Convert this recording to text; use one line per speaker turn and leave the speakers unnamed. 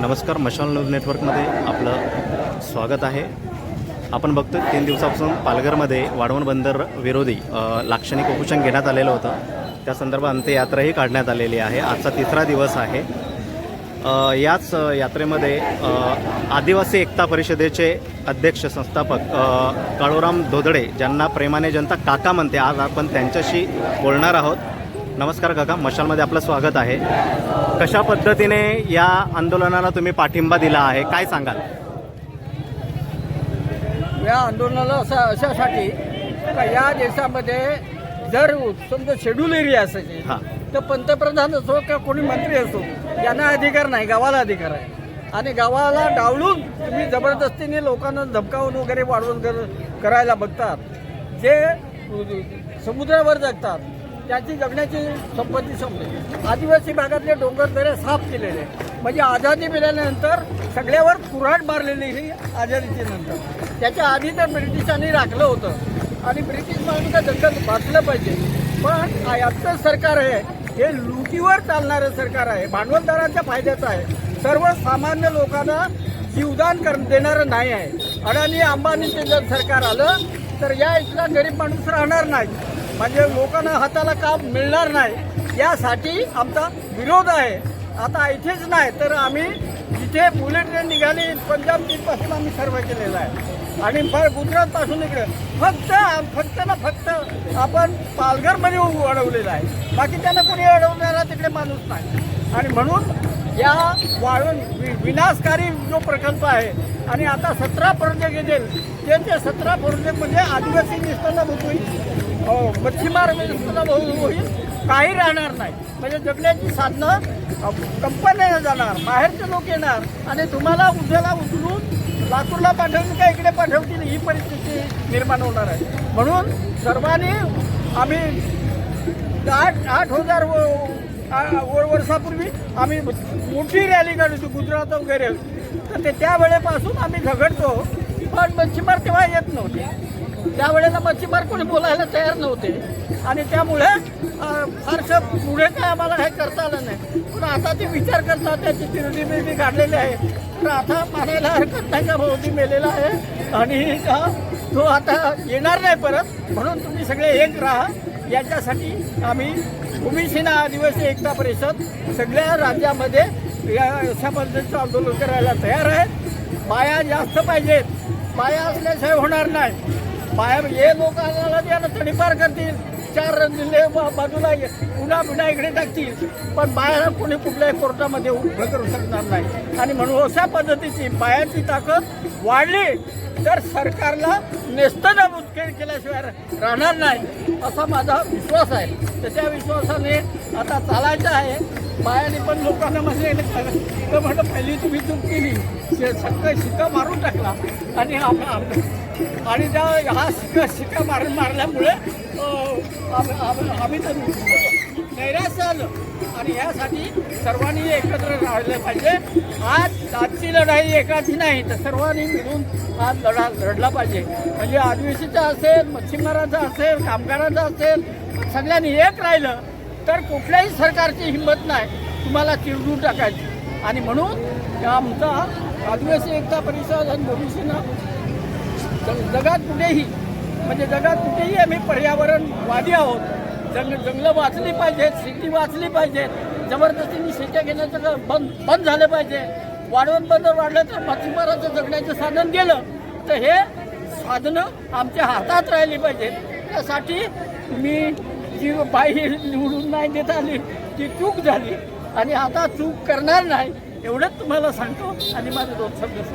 नमस्कार मशाल न्यूज नेटवर्कमध्ये आपलं स्वागत आहे. आपण बघतो तीन दिवसापासून पालघरमध्ये वाढवण बंदर विरोधी लाक्षणिक उपोषण घेण्यात आलेलं होतं. त्या संदर्भात अंत्ययात्राही काढण्यात आलेली आहे. आजचा तिसरा दिवस आहे. याच यात्रेमध्ये आदिवासी एकता परिषदेचे अध्यक्ष संस्थापक काळोराम धोदडे ज्यांना प्रेमाने जनता काका म्हणते आज आपण त्यांच्याशी बोलणार आहोत. नमस्कार काका मशालमध्ये आपलं स्वागत आहे. कशा पद्धतीने या आंदोलनाला तुम्ही पाठिंबा दिला आहे? काय सांगाल?
या आंदोलनाला असा अशासाठी का या देशामध्ये जर समजा शेड्यूल एरिया असायचे
हां.
तर पंतप्रधान असो किंवा कोणी मंत्री असो यांना अधिकार नाही गावाला अधिकार आहे. आणि गावाला डावलून तुम्ही जबरदस्तीने लोकांना धमकावून वगैरे वाढवून कर करायला बघतात. जे समुद्रावर जगतात त्याची जगण्याची संपत्ती संपली. आदिवासी भागातले डोंगर दरे साफ केलेले. म्हणजे आझादी मिळाल्यानंतर सगळ्यावर कुऱ्हाड मारलेली ही आझादीची नंतर. त्याच्या आधी तर ब्रिटिशांनी राखलं होतं. आणि ब्रिटिश माणूस दंगल भासलं पाहिजे. पण आजचं सरकार आहे हे लुटीवर चालणारं सरकार आहे. भांडवलदारांच्या फायद्याचं आहे. सर्वसामान्य लोकांना जीवदान कर देणारं नाही आहे. अडाणी अंबानीचे जर सरकार आलं तर या इथला गरीब माणूस राहणार नाही. म्हणजे लोकांना हाताला काम मिळणार नाही. यासाठी आमचा विरोध आहे. आता इथेच नाही तर आम्ही जिथे बुलेट ट्रेन निघाली पंजाब तीनपासून आम्ही सर्व केलेला आहे. आणि गुजरातपासून इकडे. फक्त फक्त ना फक्त आपण पालघरमध्ये अडवलेलं आहे. बाकी त्यांना कोणी अडवणारा तिकडे माणूस नाही. आणि म्हणून या वाळून विनाशकारी जो प्रकल्प आहे आणि आता सतरा प्रोजेक्ट येतील ते सतरा सतरा म्हणजे आदिवासी निष्ठा होईल हो मच्छीमार म्हणजे निष्ठा होईल. काही राहणार नाही. म्हणजे जगण्याची साधनं कंपन्या जाणार बाहेरचे लोक येणार आणि तुम्हाला उद्याला उचलून लातूरला पाठवून का इकडे पाठवतील? ही परिस्थिती निर्माण होणार आहे. म्हणून सर्वांनी आम्ही आठ आठ हजार व- वर्षापूर्वी आम्ही मोठी रॅली काढली होती गुजरात वगैरे. तर ते त्यावेळेपासून आम्ही झगडतो. पण मच्छीमार तेव्हा येत नव्हते. त्यावेळेला मच्छीमार कोणी बोलायला तयार नव्हते. आणि त्यामुळे फारसं पुढे काय आम्हाला काही करता आलं नाही. पण आता ते विचार करतात त्याची तिरडी बिरडी काढलेली आहे. तर आता मानायला हरकत नाही का भोवती मेलेला आहे? आणि का तो आता येणार नाही परत. म्हणून तुम्ही सगळे एक राहा. याच्यासाठी आम्ही भूमिसेना आदिवासी एकता परिषद सगळ्या राज्यामध्ये या अशा पद्धतीचं आंदोलन करायला तयार आहे. बाया जास्त पाहिजेत. बाया असल्याशिवाय होणार नाही. बाहेर हे लोक आम्हाला त्यांना तडीपार करतील. चार जिल्हे बा- बाजूला पुन्हा पुन्हा इकडे टाकतील. पण बाया कोणी कुठल्याही कोर्टामध्ये उभं करू शकणार नाही. आणि म्हणून अशा पद्धतीची बाहेरची ताकद वाढली तर सरकारला नेस्तनाबूत के- केल्याशिवाय राहणार नाही असा माझा विश्वास आहे. तर त्या विश्वासाने आता चालायचं आहे. बायाने पण लोकांना म्हणजे तर म्हटलं पहिली तुम्ही चूक केली. सगळं शिका मारून टाकला. आणि आणि त्या हा शिका शिका मारून मारल्यामुळे आम्ही तर नैराश्य आलं आणि ह्यासाठी सर्वांनी एकत्र राहिलं पाहिजे. आज आजची लढाई एकाची नाही तर सर्वांनी मिळून आज लढा लढला पाहिजे. म्हणजे आदिवासीचा असेल मच्छीमाराचा असेल कामगाराचा असेल सगळ्यांनी एक राहिलं. तर कुठल्याही सरकारची हिंमत नाही. तुम्हाला चिरडून टाकायची. आणि म्हणून आमचा आदिवासी एकता परिषद आणि भविष्यना जगात कुठेही म्हणजे जगात कुठेही आम्ही पर्यावरणवादी आहोत. जंग जंगलं वाचली पाहिजेत शेती वाचली पाहिजेत. जबरदस्तीने शेत्या घेण्याचं बंद बंद झालं पाहिजे. वाढवण बंद वाढलं तर मच्छीमाराचं जगण्याचं साधन गेलं. तर हे साधनं आमच्या हातात राहिली पाहिजेत. त्यासाठी मी जी बाई निवडून नाही देत आली ती चूक झाली. आणि आता चूक करणार नाही एवढंच तुम्हाला सांगतो. आणि माझे दोन शब्द